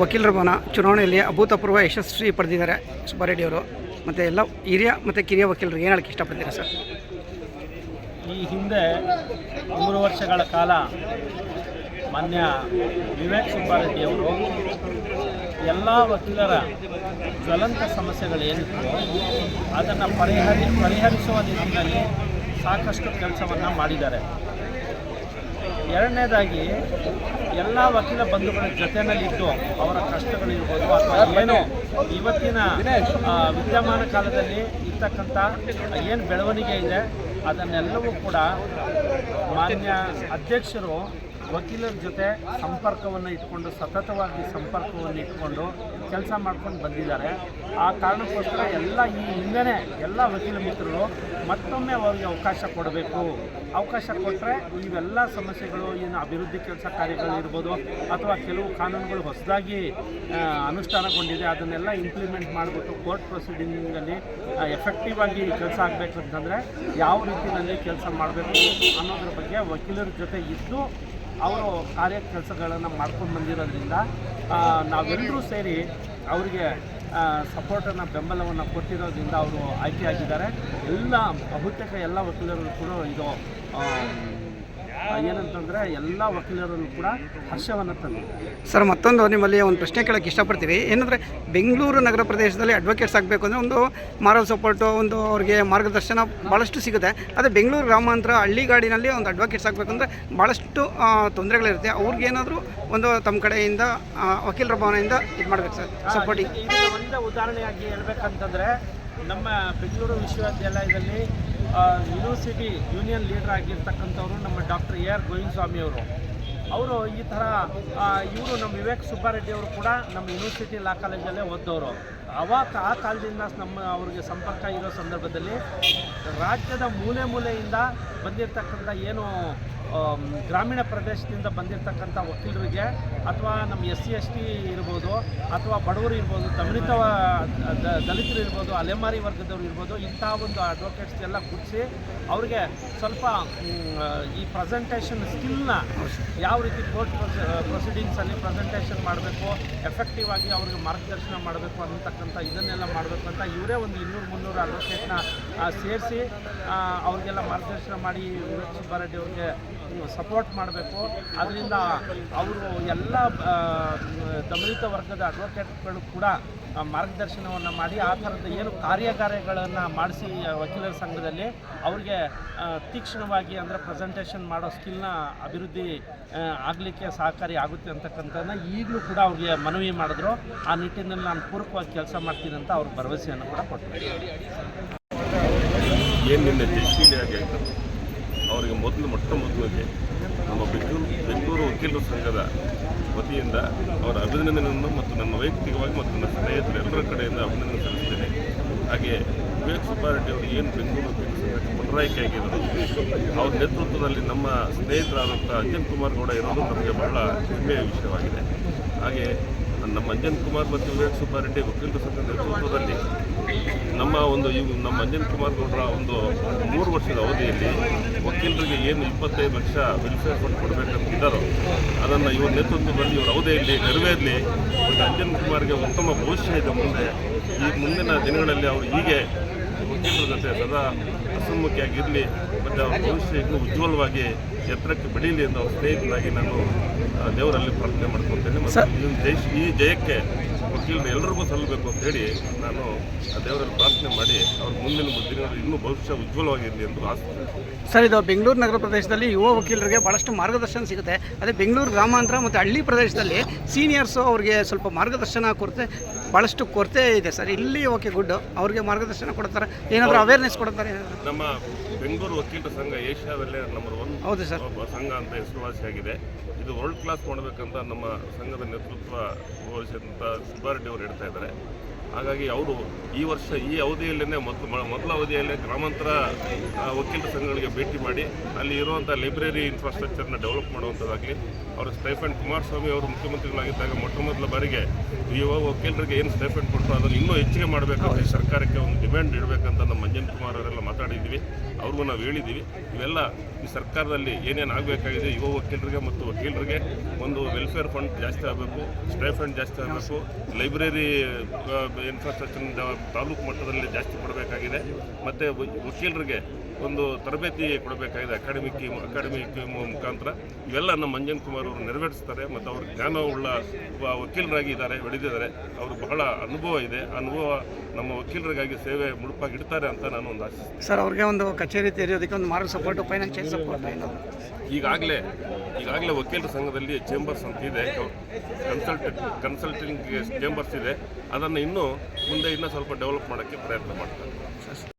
ವಕೀಲರ ಭವನ ಚುನಾವಣೆಯಲ್ಲಿ ಅಭೂತಪೂರ್ವ ಯಶಸ್ವಿ ಪಡೆದಿದ್ದಾರೆ ಸುಬ್ಬಾರೆಡ್ಡಿ ಅವರು ಮತ್ತು ಎಲ್ಲ ಹಿರಿಯ ಮತ್ತು ಕಿರಿಯ ವಕೀಲರು ಏನು ಹೇಳಕ್ಕೆ ಇಷ್ಟಪಡ್ತೀರಾ ಸರ್? ಈ ಹಿಂದೆ ಮೂರು ವರ್ಷಗಳ ಕಾಲ ಮಾನ್ಯ ವಿವೇಕ್ ಸುಬ್ಬಾರೆಡ್ಡಿ ಅವರು ಎಲ್ಲ ವಕೀಲರ ಜ್ವಲಂತ ಸಮಸ್ಯೆಗಳೇನಿತ್ತು ಅದನ್ನು ಪರಿಹರಿ, ಪರಿಹರಿಸುವ ನಿಟ್ಟಿನಲ್ಲಿ ಸಾಕಷ್ಟು ಕೆಲಸವನ್ನು ಮಾಡಿದ್ದಾರೆ. ಎರಡನೇದಾಗಿ ಎಲ್ಲ ವಕೀಲ ಬಂಧುಗಳ ಜೊತೆಯಲ್ಲಿದ್ದು ಅವರ ಕಷ್ಟಗಳಿರ್ಬೋದು ಅಥವಾ ಏನು ಇವತ್ತಿನ ವಿದ್ಯಮಾನ ಕಾಲದಲ್ಲಿ ಇರ್ತಕ್ಕಂಥ ಏನು ಬೆಳವಣಿಗೆ ಇದೆ ಅದನ್ನೆಲ್ಲವೂ ಕೂಡ ಮಾನ್ಯ ಅಧ್ಯಕ್ಷರು ವಕೀಲರ ಜೊತೆ ಸಂಪರ್ಕವನ್ನು ಇಟ್ಕೊಂಡು, ಸತತವಾಗಿ ಸಂಪರ್ಕವನ್ನು ಇಟ್ಕೊಂಡು ಕೆಲಸ ಮಾಡ್ಕೊಂಡು ಬಂದಿದ್ದಾರೆ. ಆ ಕಾರಣಕ್ಕೋಸ್ಕರ ಎಲ್ಲ ಈ ಹಿಂದೆನೇ ಎಲ್ಲ ವಕೀಲ ಮಿತ್ರರು ಮತ್ತೊಮ್ಮೆ ಅವರಿಗೆ ಅವಕಾಶ ಕೊಡಬೇಕು. ಅವಕಾಶ ಕೊಟ್ಟರೆ ಇವೆಲ್ಲ ಸಮಸ್ಯೆಗಳು ಏನು ಅಭಿವೃದ್ಧಿ ಕೆಲಸ ಕಾರ್ಯಗಳಿರ್ಬೋದು ಅಥವಾ ಕೆಲವು ಕಾನೂನುಗಳು ಹೊಸದಾಗಿ ಅನುಷ್ಠಾನಗೊಂಡಿದೆ. ಅದನ್ನೆಲ್ಲ ಇಂಪ್ಲಿಮೆಂಟ್ ಮಾಡಿಬಿಟ್ಟು ಕೋರ್ಟ್ ಪ್ರೊಸೀಡಿಂಗಲ್ಲಿ ಎಫೆಕ್ಟಿವ್ ಆಗಿ ಕೆಲಸ ಆಗಬೇಕು ಅಂತಂದರೆ ಯಾವ ರೀತಿಯಲ್ಲಿ ಕೆಲಸ ಮಾಡಬೇಕು ಅನ್ನೋದ್ರ ಬಗ್ಗೆ ವಕೀಲರ ಜೊತೆ ಇದ್ದು ಅವರು ಕಾರ್ಯ ಕೆಲಸಗಳನ್ನು ಮಾಡ್ಕೊಂಡು ಬಂದಿರೋದ್ರಿಂದ ನಾವೆಲ್ಲರೂ ಸೇರಿ ಅವರಿಗೆ ಸಪೋರ್ಟನ್ನು ಬೆಂಬಲವನ್ನು ಕೊಟ್ಟಿರೋದ್ರಿಂದ ಅವರು ಆಯ್ಕೆಯಾಗಿದ್ದಾರೆ ಎಲ್ಲ ಬಹುತೇಕ ಎಲ್ಲ ವಕೀಲರು ಕೂಡ ಇದು ಏನಂತಂದರೆ ಎಲ್ಲ ವಕೀಲರನ್ನು ಕೂಡ ಹರ್ಷವನ್ನು ತಂದಿದೆ ಸರ್ ಮತ್ತೊಂದು ನಿಮ್ಮಲ್ಲಿ ಒಂದು ಪ್ರಶ್ನೆ ಕೇಳೋಕ್ಕೆ ಇಷ್ಟಪಡ್ತೀವಿ ಏನಂದರೆ ಬೆಂಗಳೂರು ನಗರ ಪ್ರದೇಶದಲ್ಲಿ ಅಡ್ವೊಕೇಟ್ಸ್ ಆಗಬೇಕು ಅಂದರೆ ಒಂದು ಮಾರಲ್ ಸಪೋರ್ಟು ಒಂದು ಅವ್ರಿಗೆ ಮಾರ್ಗದರ್ಶನ ಭಾಳಷ್ಟು ಸಿಗುತ್ತೆ. ಅದೇ ಬೆಂಗಳೂರು ಗ್ರಾಮಾಂತರ ಹಳ್ಳಿಗಾಡಿನಲ್ಲಿ ಒಂದು ಅಡ್ವೊಕೇಟ್ಸ್ ಆಗಬೇಕಂದ್ರೆ ಭಾಳಷ್ಟು ಆ, ತೊಂದರೆಗಳಿರುತ್ತೆ. ಅವ್ರಿಗೇನಾದರೂ ಒಂದು ತಮ್ಮ ಕಡೆಯಿಂದ ವಕೀಲರ ಭವನದಿಂದ ಇದು ಮಾಡಬೇಕು ಸರ್ ಸಪೋರ್ಟಿಂಗ್ ಉದಾಹರಣೆಯಾಗಿ ಹೇಳ್ಬೇಕಂತಂದ್ರೆ ನಮ್ಮ ಬೆಂಗಳೂರು ವಿಶ್ವವಿದ್ಯಾಲಯದಲ್ಲಿ ಯೂನಿವರ್ಸಿಟಿ ಯೂನಿಯನ್ ಲೀಡರ್ ಆಗಿರ್ತಕ್ಕಂಥವ್ರು ನಮ್ಮ doctor A R Govinda Swamy ಅವರು ಈ ಥರ ಇವರು ನಮ್ಮ ವಿವೇಕ್ ಸುಬ್ಬಾರೆಡ್ಡಿ ಅವರು ಕೂಡ ನಮ್ಮ ಯೂನಿವರ್ಸಿಟಿ ಲಾ ಕಾಲೇಜಲ್ಲೇ ಓದ್ದವರು. ಅವಾಗ ಆ ಕಾಲದಿಂದ ನಮ್ಮ ಅವ್ರಿಗೆ ಸಂಪರ್ಕ ಇರೋ ಸಂದರ್ಭದಲ್ಲಿ ರಾಜ್ಯದ ಮೂಲೆ ಮೂಲೆಯಿಂದ ಬಂದಿರತಕ್ಕಂಥ ಏನು ಗ್ರಾಮೀಣ ಪ್ರದೇಶದಿಂದ ಬಂದಿರತಕ್ಕಂಥ ವಕೀಲರಿಗೆ ಅಥವಾ ನಮ್ಮ ಎಸ್ ಸಿ, ಎಸ್ ಟಿ ಇರ್ಬೋದು ಅಥವಾ ಬಡವರು ಇರ್ಬೋದು, ದಲಿತ ದಲಿತರು ಇರ್ಬೋದು, ಅಲೆಮಾರಿ ವರ್ಗದವರು ಇರ್ಬೋದು, ಇಂಥ ಒಂದು ಅಡ್ವೊಕೇಟ್ಸ್ ಎಲ್ಲ ಕೂಡಿಸಿ ಅವ್ರಿಗೆ ಸ್ವಲ್ಪ ಈ ಪ್ರೆಸೆಂಟೇಷನ್ ಸ್ಕಿಲ್ನ ಯಾವ ರೀತಿ ಕೋರ್ಟ್ ಪ್ರೊಸೀಡಿಂಗ್ಸಲ್ಲಿ ಪ್ರೆಸೆಂಟೇಷನ್ ಮಾಡಬೇಕು ಎಫೆಕ್ಟಿವ್ ಆಗಿ ಅವ್ರಿಗೆ ಮಾರ್ಗದರ್ಶನ ಮಾಡಬೇಕು ಅನ್ನತಕ್ಕಂಥ ಇದನ್ನೆಲ್ಲ ಮಾಡಬೇಕು ಅಂತ ಇವರೇ ಒಂದು ಇನ್ನೂರು ಮುನ್ನೂರು ಅಡ್ವೊಕೇಟ್ನ ಸೇರಿಸಿ ಅವ್ರಿಗೆಲ್ಲ ಮಾರ್ಗದರ್ಶನ ಮಾಡಿ ವಿವೇಕ್ ಸುಬ್ಬಾರೆಡ್ಡಿ ಅವ್ರಿಗೆ ಸಪೋರ್ಟ್ ಮಾಡಬೇಕು. ಅದರಿಂದ ಅವರು ಎಲ್ಲ ದಮನಿತ ವರ್ಗದ ಅಡ್ವೊಕೇಟ್ಗಳು ಕೂಡ ಮಾರ್ಗದರ್ಶನವನ್ನು ಮಾಡಿ, ಆ ಥರದ ಏನು ಕಾರ್ಯಾಗಾರಗಳನ್ನು ಮಾಡಿಸಿ ವಕೀಲರ ಸಂಘದಲ್ಲಿ ಅವ್ರಿಗೆ ತೀಕ್ಷ್ಣವಾಗಿ ಅಂದರೆ ಪ್ರೆಸೆಂಟೇಷನ್ ಮಾಡೋ ಸ್ಕಿಲ್ನ ಅಭಿವೃದ್ಧಿ ಆಗಲಿಕ್ಕೆ ಸಹಕಾರಿ ಆಗುತ್ತೆ ಅಂತಕ್ಕಂಥದ್ದನ್ನ ಈಗಲೂ ಕೂಡ ಅವ್ರಿಗೆ ಮನವಿ ಮಾಡಿದ್ರು. ಆ ನಿಟ್ಟಿನಲ್ಲಿ ನಾನು ಪೂರಕವಾಗಿ ಕೆಲಸ ಮಾಡ್ತೀನಿ ಅಂತ ಅವ್ರಿಗೆ ಭರವಸೆಯನ್ನು ಕೂಡ ಕೊಟ್ಟರು ಏನು ನಿನ್ನೆ ಜಯಶೀಲಿಯಾಗಿ ಹೇಳ್ತಾರೆ ಅವರಿಗೆ ಮೊದಲು, ಮೊಟ್ಟ ಮೊದಲಿಗೆ ನಮ್ಮ ಬೆಂಗಳೂರು ಬೆಂಗಳೂರು ವಕೀಲರ ಸಂಘದ ವತಿಯಿಂದ ಅವರ ಅಭಿನಂದನೆಯನ್ನು ಮತ್ತು ನನ್ನ ವೈಯಕ್ತಿಕವಾಗಿ ಮತ್ತು ನನ್ನ ಸ್ನೇಹಿತರು ಎಲ್ಲರ ಕಡೆಯಿಂದ ಅಭಿನಂದನೆ ಸಲ್ಲಿಸ್ತೇನೆ. ಹಾಗೆ ವಿವೇಕ್ ಸುಬ್ಬಾರೆಡ್ಡಿ ಅವರು ಏನು ಬೆಂಗಳೂರು ವಕೀಲರ ಸಂಘಕ್ಕೆ ಪುನರಾಯ್ಕೆಯಾಗಿದ್ದರು ಅವ್ರ ನೇತೃತ್ವದಲ್ಲಿ ನಮ್ಮ ಸ್ನೇಹಿತರಾದಂಥ ಅಂಜನ್ ಕುಮಾರ್ ಗೌಡ ಇರೋದು ನಮಗೆ ಬಹಳ ಹೆಮ್ಮೆಯ ವಿಷಯವಾಗಿದೆ. ಹಾಗೆ ನಮ್ಮ ಅಂಜನ್ ಕುಮಾರ್ ಮತ್ತು ವಿವೇಕ್ ಸುಬ್ಬಾರೆಡ್ಡಿ ವಕೀಲರ ಸಂಘದ ನೇತೃತ್ವದಲ್ಲಿ ಒಂದು ನಮ್ಮ ಅಂಜನ್ ಕುಮಾರ್ ಗೌಡರ ಒಂದು ಮೂರು ವರ್ಷದ ಅವಧಿಯಲ್ಲಿ ವಕೀಲರಿಗೆ ಏನು ಇಪ್ಪತ್ತೈದು ಲಕ್ಷ ವೆಲ್ಫೇರ್ ಫಂಡ್ ಕೊಡಬೇಕಂತಿದ್ದಾರೋ, ಅದನ್ನು ಇವ್ರ ನೇತೃತ್ವದಲ್ಲಿ ಇವ್ರ ಅವಧಿಯಲ್ಲಿ ನೆರವೇರಲಿ. ಒಂದು ಅಂಜನ್ ಕುಮಾರ್ಗೆ ಉತ್ತಮ ಭವಿಷ್ಯ ಇದೆ ಮುಂದೆ. ಈ ಮುಂದಿನ ದಿನಗಳಲ್ಲಿ ಅವರು ಹೀಗೆ ವಕೀಲರ ಜೊತೆ ಸದಾ ಹಸುಮುಖಿಯಾಗಿರಲಿ ಮತ್ತು ಅವರ ಭವಿಷ್ಯ ಇನ್ನೂ ಉಜ್ವಲವಾಗಿ ಎತ್ತರಕ್ಕೆ ಬೆಳೀಲಿ ಎಂದು ಅವ್ರ ಸ್ನೇಹಿತರಾಗಿ ನಾನು ದೇವರಲ್ಲಿ ಪ್ರಾರ್ಥನೆ ಮಾಡ್ಕೊತೇನೆ. ಮತ್ತು ಈ ಜಯ ಈ ಜಯಕ್ಕೆ ವಕೀಲರು ಎಲ್ಲರಿಗೂ ಸಲ್ಲಬೇಕು ಅಂತ ಹೇಳಿ ನಾನು ಆ ದೇವರಲ್ಲಿ ಪ್ರಾರ್ಥನೆ ಮಾಡಿ ಅವ್ರ ಮುಂದಿನ ದಿನಗಳಲ್ಲಿ ಇನ್ನೂ ಭವಿಷ್ಯ ಉಜ್ವಲವಾಗಿರಲಿ ಎಂದು ಆಸ್ತಿ ಸರ್ ಇದು ಬೆಂಗಳೂರು ನಗರ ಪ್ರದೇಶದಲ್ಲಿ ಯುವ ವಕೀಲರಿಗೆ ಭಾಳಷ್ಟು ಮಾರ್ಗದರ್ಶನ ಸಿಗುತ್ತೆ. ಅದೇ ಬೆಂಗಳೂರು ಗ್ರಾಮಾಂತರ ಮತ್ತು ಹಳ್ಳಿ ಪ್ರದೇಶದಲ್ಲಿ ಸೀನಿಯರ್ಸು ಅವ್ರಿಗೆ ಸ್ವಲ್ಪ ಮಾರ್ಗದರ್ಶನ ಕೊರತೆ ಭಾಳಷ್ಟು ಕೊರತೆ ಇದೆ ಸರ್. ಇಲ್ಲಿ ಓಕೆ ಗುಡ್. ಅವ್ರಿಗೆ ಮಾರ್ಗದರ್ಶನ ಕೊಡ್ತಾರೆ. ಏನಾದರೂ ಅವೇರ್ನೆಸ್ ಕೊಡ್ತಾರೆ? ನಮ್ಮ ಬೆಂಗಳೂರು ವಕೀಲರ ಸಂಘ ಏಷ್ಯಾದಲ್ಲೇ ನಂಬರ್ ಒನ್ ಹೌದು ಸರ್. ಒಬ್ಬ ಸಂಘ ಅಂತ ಹೆಸರುವಾಸಿಯಾಗಿದೆ ಇದು ವರ್ಲ್ಡ್ ಕ್ಲಾಸ್ ಮಾಡಬೇಕಂತ ನಮ್ಮ ಸಂಘದ ನೇತೃತ್ವ ವಹಿಸಿದಂಥ ಸುಬ್ಬಾರೆಡ್ಡಿ ಅವರು ಹೇಳ್ತಾ ಇದ್ದಾರೆ. ಹಾಗಾಗಿ ಅವರು ಈ ವರ್ಷ ಈ ಅವಧಿಯಲ್ಲೇ ಮೊದಲು ಮೊದಲ ಅವಧಿಯಲ್ಲೇ ಗ್ರಾಮಾಂತರ ವಕೀಲರ ಸಂಘಗಳಿಗೆ ಭೇಟಿ ಮಾಡಿ ಅಲ್ಲಿ ಇರುವಂಥ ಲೈಬ್ರರಿ ಇನ್ಫ್ರಾಸ್ಟ್ರಕ್ಚರ್ನ ಡೆವಲಪ್ ಮಾಡುವಂಥದ್ದಾಗಲಿ ಅವರು ಸ್ಟೈಫೆಂಡ್ ಕುಮಾರಸ್ವಾಮಿ ಅವರು ಮುಖ್ಯಮಂತ್ರಿಗಳಾಗಿದ್ದಾಗ ಮೊಟ್ಟ ಮೊದಲ ಬಾರಿಗೆ ಯುವ ವಕೀಲರಿಗೆ ಏನು ಸ್ಟೈಫೆಂಡ್ ಕೊಟ್ಟರು ಅದನ್ನು ಇನ್ನೂ ಹೆಚ್ಚಿಗೆ ಮಾಡಬೇಕು ಈ ಸರ್ಕಾರಕ್ಕೆ ಒಂದು ಡಿಮ್ಯಾಂಡ್ ಇಡಬೇಕಂತ ನಮ್ಮ ಮಂಜನ್ ಕುಮಾರ್ ಅವರೆಲ್ಲ ಮಾತಾಡಿದ್ದೀವಿ. ಅವ್ರಿಗೂ ನಾವು ಹೇಳಿದ್ದೀವಿ, ಇವೆಲ್ಲ ಈ ಸರ್ಕಾರದಲ್ಲಿ ಏನೇನು ಆಗಬೇಕಾಗಿದೆ, ಯುವ ವಕೀಲರಿಗೆ ಮತ್ತು ವಕೀಲರಿಗೆ ಒಂದು ವೆಲ್ಫೇರ್ ಫಂಡ್ ಜಾಸ್ತಿ ಆಗಬೇಕು ಸ್ಟೈಫಂಡ್ ಜಾಸ್ತಿ ಆಗಬೇಕು ಲೈಬ್ರರಿ ಇನ್ಫ್ರಾಸ್ಟ್ರಕ್ಚರ್ ತಾಲೂಕು ಮಟ್ಟದಲ್ಲಿ ಜಾಸ್ತಿ ಕೊಡಬೇಕಾಗಿದೆ, ಮತ್ತು ವಕೀಲರಿಗೆ ಒಂದು ತರಬೇತಿ ಕೊಡಬೇಕಾಗಿದೆ ಅಕಾಡೆಮಿಕ್ ಅಕಾಡೆಮಿಕ್ ಮುಖಾಂತರ. ಇವೆಲ್ಲ ನಮ್ಮ ಮಂಜನ್ ಕುಮಾರ್ ಅವರು ನೆರವೇರಿಸ್ತಾರೆ ಮತ್ತು ಅವರು ಜ್ಞಾನವುಳ್ಳ ವಕೀಲರಾಗಿ ಇದ್ದಾರೆ, ಬೆಳೆದಿದ್ದಾರೆ. ಅವರು ಬಹಳ ಅನುಭವ ಇದೆ. ಅನುಭವ ನಮ್ಮ ವಕೀಲರಿಗಾಗಿ ಸೇವೆ ಮುಡುಪಾಗಿ ಇಡ್ತಾರೆ ಅಂತ ನಾನು ಒಂದು ಆಶಿಸ್ತೀನಿ. ಸರ್, ಅವ್ರಿಗೆ ಒಂದು ಕಚೇರಿ ತೆರೆಯೋದಕ್ಕೆ ಒಂದು ಮಾರ್ಗ ಸಪೋರ್ಟ್ ಫೈನಾನ್ಷಿಯಲ್ ಸಪೋರ್ಟ್ ಈಗಾಗಲೇ ಈಗಾಗಲೇ ವಕೀಲರ ಸಂಘದಲ್ಲಿ ಚೇಂಬರ್ಸ್ ಅಂತ ಇದೆ. ಕನ್ಸಲ್ಟೆಂಟ್ ಕನ್ಸಲ್ಟಿಂಗ್ ಚೇಂಬರ್ಸ್ ಇದೆ. ಅದನ್ನು ಇನ್ನೂ ಮುಂದೆ ಇನ್ನೂ ಸ್ವಲ್ಪ ಡೆವಲಪ್ ಮಾಡೋಕ್ಕೆ ಪ್ರಯತ್ನ ಮಾಡ್ತಾರೆ.